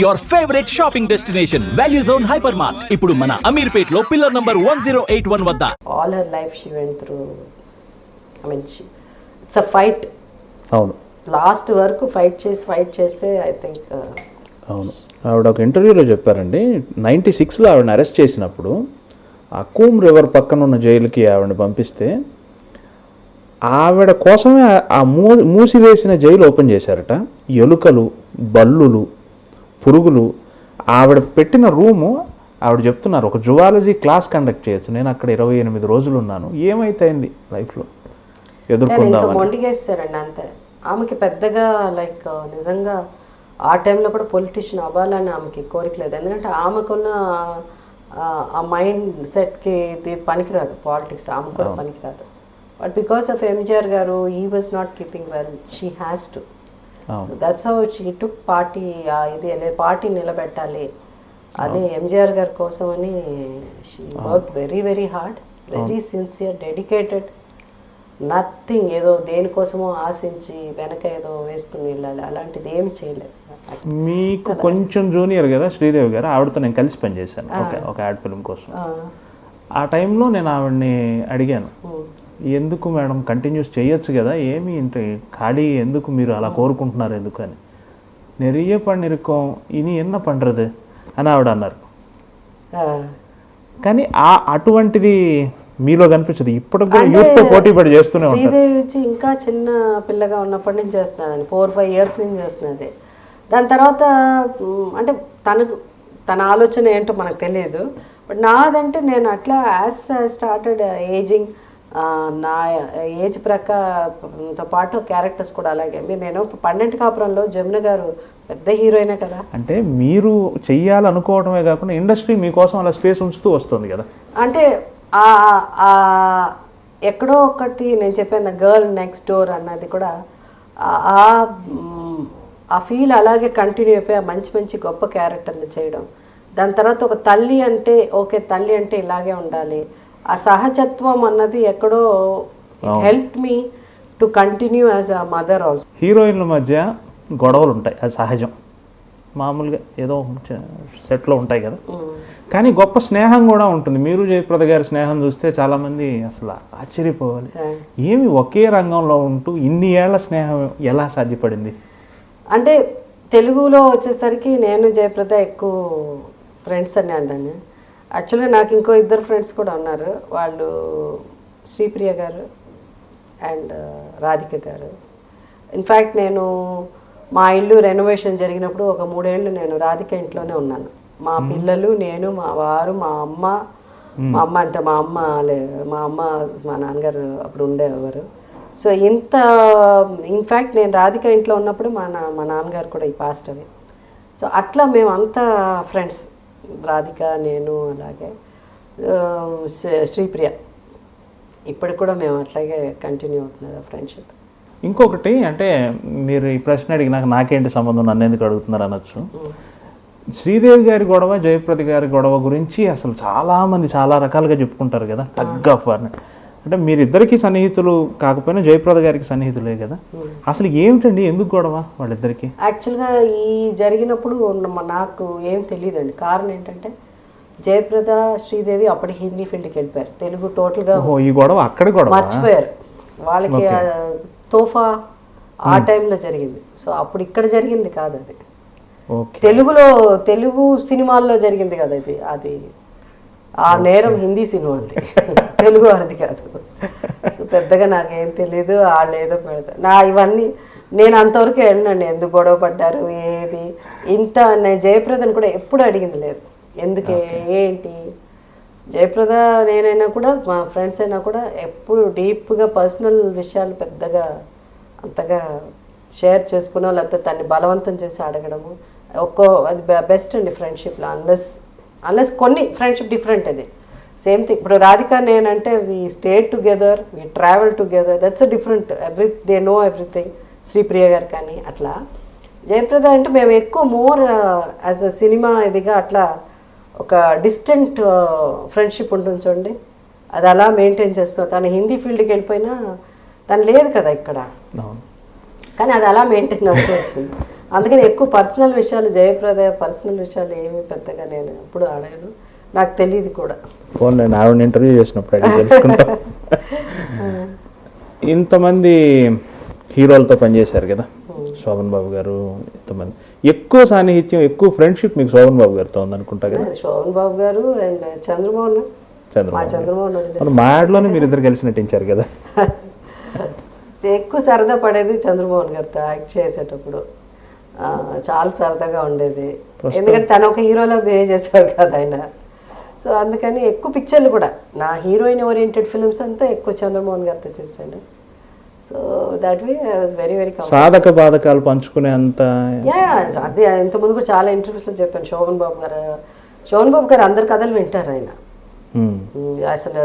Your favourite shopping destination value zone hyper mart ఇప్పుడు మన అమీర్పేట్లో pillar number one zero eight one వద్ద. All her life she went through i mean she, it's a fight. అవును. Last వరకు fight చేసి fight చేస్తే I think అవును. ఆవిడ ఒక ఇంటర్వ్యూలో చెప్పారండి నైంటీ సిక్స్లో ఆవిడని అరెస్ట్ చేసినప్పుడు ఆ కూమ్ రివర్ పక్కన ఉన్న జైలుకి ఆవిడని పంపిస్తే ఆవిడ కోసమే ఆ మూ మూసివేసిన జైలు ఓపెన్ చేశారట. ఎలుకలు బల్లులు పురుగులు ఆవిడ పెట్టిన రూము ఆవిడ చెప్తున్నారు ఒక జువాలజీ క్లాస్ కండక్ట్ చేయొచ్చు. నేను అక్కడ ఇరవై ఎనిమిది రోజులు ఉన్నాను ఏమైతేంది లైఫ్లో? ఎదుర్కొందామని. మొండిగేస్తారండి అంతే. ఆమెకి పెద్దగా లైక్ నిజంగా ఆ టైంలో కూడా పొలిటీషియన్ అవ్వాలని ఆమెకి కోరిక లేదు. ఎందుకంటే ఆమెకున్న ఆ- ఆ మైండ్ సెట్కి ఇది పనికిరాదు పాలిటిక్స్. ఆమె కూడా పనికిరాదు. బట్ బికాస్ ఆఫ్ ఎంజిఆర్ గారు ఈ was not keeping well. She has to. So that's how she took party ఇది పార్టీ నిలబెట్టాలి. అని ఎంజిఆర్ గారి కోసం అని she work very very hard very sincere dedicated nothing ఏదో దేనికోసమో ఆశించి వెనక ఏదో వేసుకుని వెళ్ళాలి. అలాంటిది ఏమి చేయలేదు. మీకు కొంచెం జూనియర్ కదా శ్రీదేవి గారు? ఆవిడతో నేను కలిసి పనిచేశాను. ఒక యాడ్ ఫిల్మ్ కోసం. ఆ, టైంలో నేను ఆవిడని అడిగాను. ఎందుకు మేడం కంటిన్యూస్ చేయొచ్చు కదా? ఏమి ఇంత ఖాళీ ఎందుకు మీరు అలా కోరుకుంటున్నారు ఎందుకు అని. నెరియ పనిరుకం ఇని ఎన్న పండ్రదు అని ఆవిడ అన్నారు. కానీ ఆ అటువంటిది మీలో కనిపించదు. ఇప్పటికి కూడా యూత్తో పోటీ పడి చేస్తూనే శ్రీదేవి వచ్చి ఇంకా చిన్న పిల్లగా ఉన్నప్పటి నుంచి చేస్తున్నది. ఫోర్ ఫైవ్ ఇయర్స్ నుంచి చేస్తున్నది. దాని తర్వాత అంటే తనకు తన ఆలోచన ఏంటో మనకు తెలియదు. బట్ నాదంటే నేను అట్లా యాజ్ స్టార్టెడ్ ఏజింగ్ నా ఏజ్ ప్రకారంతో పాటు క్యారెక్టర్స్ కూడా అలాగే. మీరు నేను పన్నెండు కాపురంలో జమున గారు పెద్ద హీరోయినే కదా. అంటే మీరు చెయ్యాలనుకోవడమే కాకుండా ఇండస్ట్రీ మీకోసం అలా స్పేస్ ఉంచుతూ వస్తుంది కదా. అంటే ఎక్కడో ఒకటి నేను చెప్పాను గర్ల్ నెక్స్ట్ డోర్ అన్నది కూడా ఆ- ఆ ఫీల్ అలాగే కంటిన్యూ అయిపోయి ఆ మంచి మంచి గొప్ప క్యారెక్టర్లు చేయడం. దాని తర్వాత ఒక తల్లి అంటే ఓకే తల్లి అంటే ఇలాగే ఉండాలి. ఆ సహజత్వం అన్నది ఎక్కడో help me to continue as a mother also హీరోయిన్ల మధ్య గొడవలు ఉంటాయి అది సహజం. మామూలుగా ఏదో సెట్లో ఉంటాయి కదా. కానీ గొప్ప స్నేహం కూడా ఉంటుంది. మీరు జయప్రద గారి స్నేహం చూస్తే చాలామంది అసలు ఆశ్చర్యపోవాలి. ఏమి ఒకే రంగంలో ఉంటూ ఇన్ని ఏళ్ళ స్నేహం ఎలా సాధ్యపడింది? అంటే తెలుగులో వచ్చేసరికి నేను జయప్రద ఎక్కువ ఫ్రెండ్స్ అని అందాను యాక్చువల్గా నాకు ఇంకో ఇద్దరు ఫ్రెండ్స్ కూడా ఉన్నారు. వాళ్ళు శ్రీప్రియ గారు అండ్ రాధిక గారు. ఇన్ఫ్యాక్ట్ నేను మా ఇల్లు రెనోవేషన్ జరిగినప్పుడు ఒక మూడేళ్ళు నేను రాధిక ఇంట్లోనే ఉన్నాను. మా పిల్లలు నేను మా వారు మా అమ్మ మా అమ్మ అంటే మా అమ్మ లే మా అమ్మ మా నాన్నగారు అప్పుడు ఉండేవారు. సో ఇంత ఇన్ఫ్యాక్ట్ నేను రాధిక ఇంట్లో ఉన్నప్పుడు మా నా మా నాన్నగారు కూడా ఈ పాస్ట్ అవి. సో అట్లా మేము అంతా ఫ్రెండ్స్ రాధిక నేను అలాగే శ్రీప్రియ. ఇప్పటికి కూడా మేము అట్లాగే కంటిన్యూ అవుతున్నది ఆ ఫ్రెండ్షిప్ ఇంకొకటి అంటే మీరు ఈ ప్రశ్న అడిగినాక నాకేంటి సంబంధం నన్ను ఎందుకు అడుగుతున్నారు అనొచ్చు. శ్రీదేవి గారి గొడవ జయప్రద గారి గొడవ గురించి అసలు చాలా మంది చాలా రకాలుగా చెప్పుకుంటారు కదా టగ్ ఆఫ్ వార్ అంటే మీరిద్దరికి సన్నిహితులు కాకపోయినా జయప్రద గారికి సన్నిహితులే కదా. అసలు ఏమిటండి ఎందుకు గొడవ వాళ్ళిద్దరికి? యాక్చువల్గా ఈ జరిగినప్పుడు నాకు ఏం తెలియదండి కారణం ఏంటంటే జయప్రద శ్రీదేవి అప్పటి హిందీ ఫీల్డ్కి వెళ్ళిపోయారు. తెలుగు టోటల్గా ఈ గొడవ అక్కడి గొడవ? మర్చిపోయారు. వాళ్ళకి తోఫా ఆ టైంలో జరిగింది. సో అప్పుడు ఇక్కడ జరిగింది కాదు అది. తెలుగులో తెలుగు సినిమాల్లో జరిగింది కదా ఇది అది ఆ నేరం హిందీ సినిమాది తెలుగు వారిది కాదు. సో పెద్దగా నాకేం తెలియదు వాళ్ళు ఏదో పెడతారు నా ఇవన్నీ నేను అంతవరకు వెళ్ళినండి. ఎందుకు గొడవ పడ్డారు ఏది? ఇంత నేను జయప్రదని కూడా ఎప్పుడు అడిగింది లేదు. ఎందుకే ఏంటి? జయప్రద నేనైనా కూడా మా ఫ్రెండ్స్ అయినా కూడా ఎప్పుడు డీప్గా పర్సనల్ విషయాలు పెద్దగా అంతగా షేర్ చేసుకునో లేకపోతే తన్ని బలవంతం చేసి అడగడము ఒక్కో అది బెస్ట్ అండి ఫ్రెండ్షిప్లో. అన్లెస్ అన్లెస్ కొన్ని ఫ్రెండ్షిప్ డిఫరెంట్ అది సేమ్ థింగ్ ఇప్పుడు రాధిక నేనంటే we stay together we travel together that's a different every they know everything Sripriya గారు కానీ అట్లా. జయప్రద అంటే మేము ఎక్కువ మోర్ యాజ్ అ సినిమా ఇదిగా అట్లా ఒక డిస్టెంట్ ఫ్రెండ్షిప్ uh, ఉంటుంది చూడండి. అది అలా మెయింటైన్ చేస్తాం. తను హిందీ ఫీల్డ్కి వెళ్ళిపోయినా తను లేదు కదా ఇక్కడ. కానీ అది అలా మెయింటైన్ అవుతూ వచ్చింది. అందుకని ఎక్కువ పర్సనల్ విషయాలు జయప్రద పర్సనల్ విషయాలు ఏమి పెద్దగా నేను ఎప్పుడు ఆడాను. నాకు తెలియదు కూడా. ఫోన్ నేను ఆవిడ ఇంటర్వ్యూ చేసినప్పుడు ఇంతమంది హీరోలతో పనిచేశారు కదా శోభన్ బాబు గారు ఇంతమంది. ఎక్కువ సాన్నిహిత్యం ఎక్కువ ఫ్రెండ్షిప్ మీకు శోభన్ బాబు గారితో ఉందనుకుంటా కదా? శోభన్ బాబు గారు అండ్ చంద్రబాబు. అవును, మా యాడ్లోనే మీరు ఇద్దరు కలిసి నటించారు కదా? ఎక్కువ సరదా పడేది చంద్రమోహన్ గారితో యాక్ట్ చేసేటప్పుడు. చాలా సరదాగా ఉండేది. ఎందుకంటే తను ఒక హీరోలా బిహేవ్ చేసేవాడు కదా ఆయన. సో అందుకని ఎక్కువ పిక్చర్లు కూడా నా హీరోయిన్ ఓరియంటెడ్ ఫిల్మ్స్ అంతా ఎక్కువ చంద్రమోహన్ గారితో చేశాను. So that way was very very సాధక బాధకాలు పంచుకునే అంత యా అదే ఇంతకుముందు కూడా చాలా ఇంటర్వ్యూస్లో చెప్పాను శోభన్ బాబు గారు. శోభన్ బాబు గారు అందరి కథలు వింటారు ఆయన. అసలు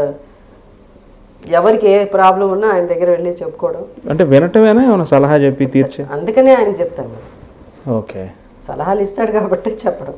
ఎవరికి ఏ ప్రాబ్లం ఉన్నా ఆయన దగ్గర వెళ్ళి చెప్పుకోవడం. అంటే వినటమేనా? ఏమైనా సలహా చెప్పి తీర్చే? అందుకనే ఆయన చెప్తాను. ఓకే. సలహాలు ఇస్తాడు కాబట్టి చెప్పడం.